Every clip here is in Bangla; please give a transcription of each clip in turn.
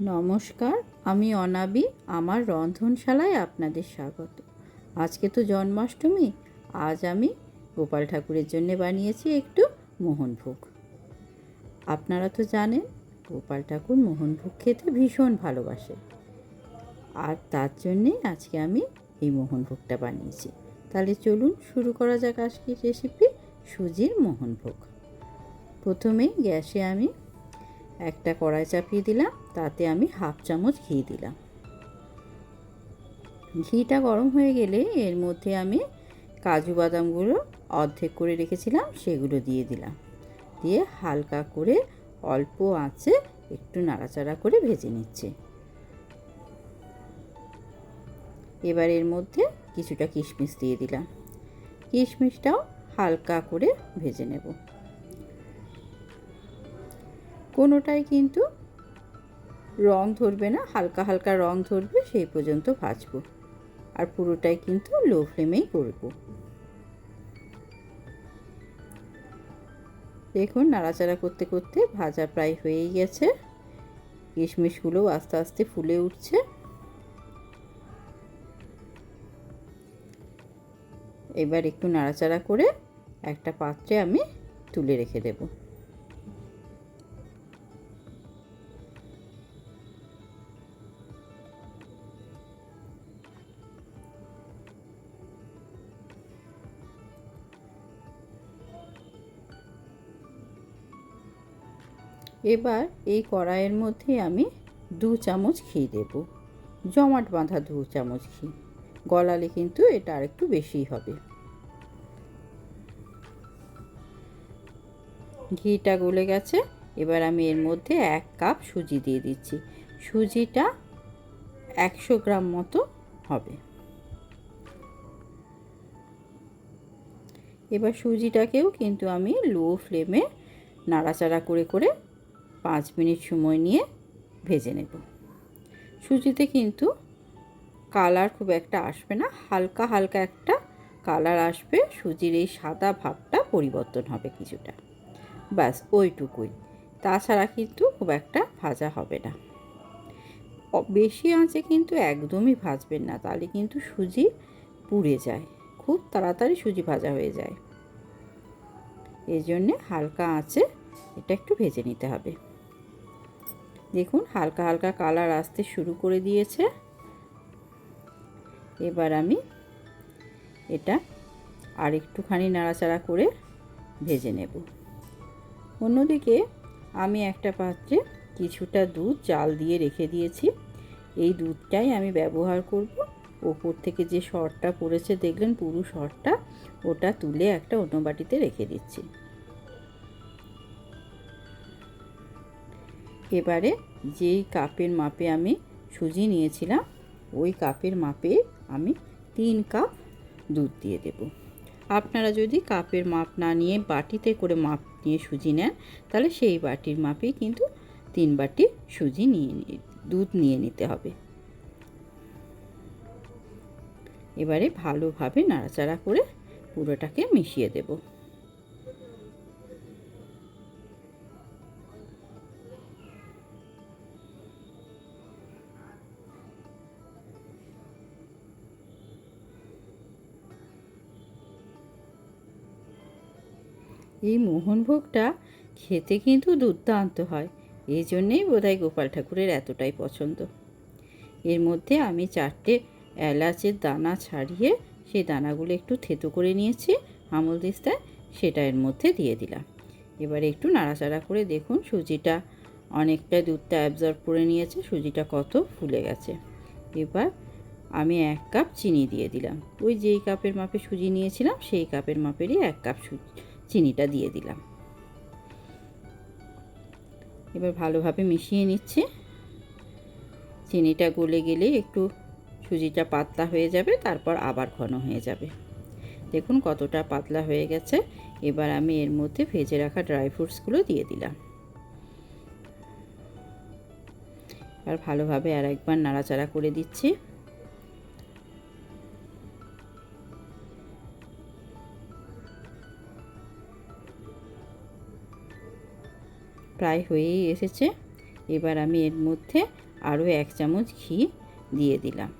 নমস্কার, আমি অনাবি, আমার রন্ধনশালায় আপনাদের স্বাগত। আজকে তো জন্মাষ্টমী, আজ আমি গোপাল ঠাকুরের জন্য বানিয়েছি একটু মোহনভোগ আপনারা তো জানেন, গোপাল ঠাকুর মোহনভোগ খেতে ভীষণ ভালোবাসে। আর তার জন্যে আজকে আমি এই মোহনভোগটা বানিয়েছি। তাহলে চলুন শুরু করা যাক আজকের রেসিপি সুজির মোহনভোগ প্রথমে গ্যাসে আমি একটা কড়াই চাপিয়ে দিলাম, তাতে আমি হাফ চামচ ঘি দিলাম। ঘিটা গরম হয়ে গেলে এর মধ্যে আমি কাজু বাদামগুলো অর্ধেক করে রেখেছিলাম, সেগুলো দিয়ে দিলাম। দিয়ে হালকা করে অল্প আঁচে একটু নাড়াচাড়া করে ভেজে নিচ্ছে। এবার এর মধ্যে কিছুটা কিশমিশ দিয়ে দিলাম। কিশমিশটাও হালকা করে ভেজে নেব। কোনোটাই কিন্তু রং ধরবে না, হালকা হালকা রং ধরবে, সেই পর্যন্ত ভাজবো। আর পুরোটাই কিন্তু লো ফ্লেমেই করব। দেখুন, নাড়াচাড়া করতে করতে ভাজা প্রায় হয়েই গেছে। কিশমিশগুলোও আস্তে আস্তে ফুলে উঠছে। এবার একটু নাড়াচাড়া করে একটা পাত্রে আমি তুলে রেখে দেবো। এবার এই কড়াইয়ের মধ্যে আমি দু চামচ ঘি দেব। জমাট বাঁধা দু চামচ ঘি। গলালে কিন্তু এটা আরেকটু বেশিই হবে। ঘিটা গলে গেছে। এবার আমি এর মধ্যে এক কাপ সুজি দিয়ে দিচ্ছি। সুজিটা একশো গ্রাম মতো হবে। এবার সুজিটাকেও কিন্তু আমি লো ফ্লেমে নাড়াচাড়া করে করে পাঁচ মিনিট সময় নিয়ে ভেজে নেব। সুজিতে কিন্তু কালার খুব একটা আসবে না, হালকা হালকা একটা কালার আসবে, সুজির এই সাদা ভাবটা পরিবর্তন হবে কিছুটা। ব্যাস, ওইটুকুই। তাছাড়া কিন্তু খুব একটা ভাজা হবে না। বেশি আঁচে কিন্তু একদমই ভাজবেন না, তাহলে কিন্তু সুজি পুড়ে যায়। খুব তাড়াতাড়ি সুজি ভাজা হয়ে যায়। এই জন্যে হালকা আঁচে এটা একটু ভেজে নিতে হবে। দেখুন, হালকা হালকা কালার আসতে শুরু করে দিয়েছে। এবার আমি এটা আর একটুখানি নাড়াচাড়া করে ভেজে নেব। অন্যদিকে আমি একটা পাত্রে কিছুটা দুধ, জাল দিয়ে রেখে দিয়েছি। এই দুধটাই আমি ব্যবহার করব। ওপর থেকে যে শরটা পড়েছে দেখলেন পুরো শরটা ওটা তুলে একটা অন্য বাটিতে রেখে দিচ্ছি। এবারে যেই কাপের মাপে আমি সুজি নিয়েছিলাম, ওই কাপের মাপে আমি তিন কাপ দুধ দিয়ে দেব। আপনারা যদি কাপের মাপ না নিয়ে বাটিতে করে মাপ নিয়ে সুজি নেন, তাহলে সেই বাটির মাপেই কিন্তু তিন বাটি সুজি নিয়ে দুধ নিয়ে নিতে হবে। এবারে ভালোভাবে নাড়াচাড়া করে পুরোটাকে মিশিয়ে দেবো। এই মোহনভোগটা খেতে কিন্তু দুর্দান্ত হয়। এই জন্যেই বোধহয় গোপাল ঠাকুরের এতটাই পছন্দ। এর মধ্যে আমি চারটে এলাচের দানা ছাড়িয়ে সেই দানাগুলো একটু থেতো করে নিয়েছি, আমল দিস্তায়, সেটা এর মধ্যে দিয়ে দিলাম। এবার একটু নাড়াচাড়া করে দেখুন সুজিটা অনেকটা দুধটা অ্যাবজর্ব করে নিয়েছে, সুজিটা কত ফুলে গেছে। এবার আমি এক কাপ চিনি দিয়ে দিলাম। ওই যেই কাপের মাপে সুজি নিয়েছিলাম, সেই কাপের মাপেরই এক কাপ সুজি চিনিটা দিয়ে দিলাম। এবার ভালোভাবে মিশিয়ে নিচ্ছে। চিনিটা গলে গেলে একটু সুজিটা পাতলা হয়ে যাবে, তারপর আবার ঘন হয়ে যাবে। দেখুন কতটা পাতলা হয়ে গেছে। এবার আমি এর মধ্যে ভেজে রাখা ড্রাই ফ্রুটসগুলো দিয়ে দিলাম। আর ভালোভাবে আর একবার নাড়াচাড়া করে দিচ্ছি। প্রায় হয়েই এসেছে। এবার আমি এর মধ্যে আরও এক চামচ ঘি দিয়ে দিলাম।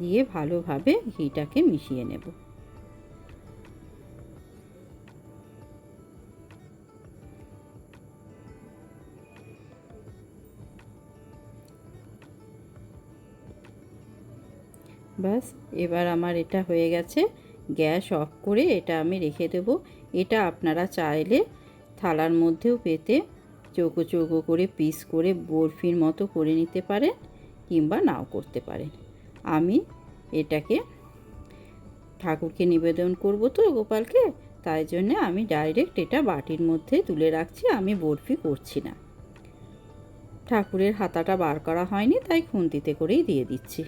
দিয়ে ভালোভাবে ঘিটাকে মিশিয়ে নেব। ব্যাস, এবার আমার এটা হয়ে গেছে। গ্যাস অফ করে এটা আমি রেখে দেব। এটা আপনারা চাইলে থালার মধ্যেও পেতে চৌকো চৌকো করে পিস করে বরফির মতো করে নিতে পারেন কিংবা নাও করতে পারেন। আমি এটাকে ঠাকুরকে নিবেদন করব তো গোপালকে, তাই জন্যে আমি ডাইরেক্ট এটা বাটির মধ্যে তুলে রাখছি, আমি বরফি করছি না। ঠাকুরের হাতাটা বার করা হয়নি, তাই খুন্তিতে করেই দিয়ে দিচ্ছি।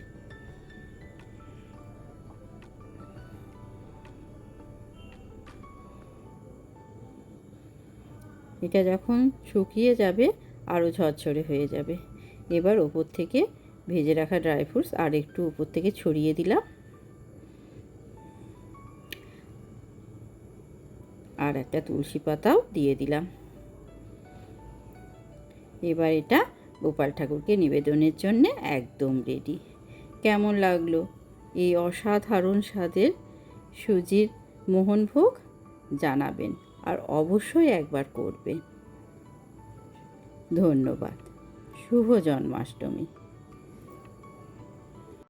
এটা যখন শুকিয়ে যাবে আরও ঝরঝরে হয়ে যাবে। এবার ওপর থেকে ভেজে রাখা ড্রাই ফ্রুটস আর একটু উপর থেকে ছড়িয়ে দিলাম। আর একটা তুলসী পাতাও দিয়ে দিলাম। এবার এটা গোপাল ঠাকুরকে নিবেদনের জন্যে একদম রেডি কেমন লাগল? এই অসাধারণ স্বাদের সুজির মোহনভোগ জানাবেন। আর অবশ্যই একবার করবে। ধন্যবাদ। শুভ জন্মাষ্টমী।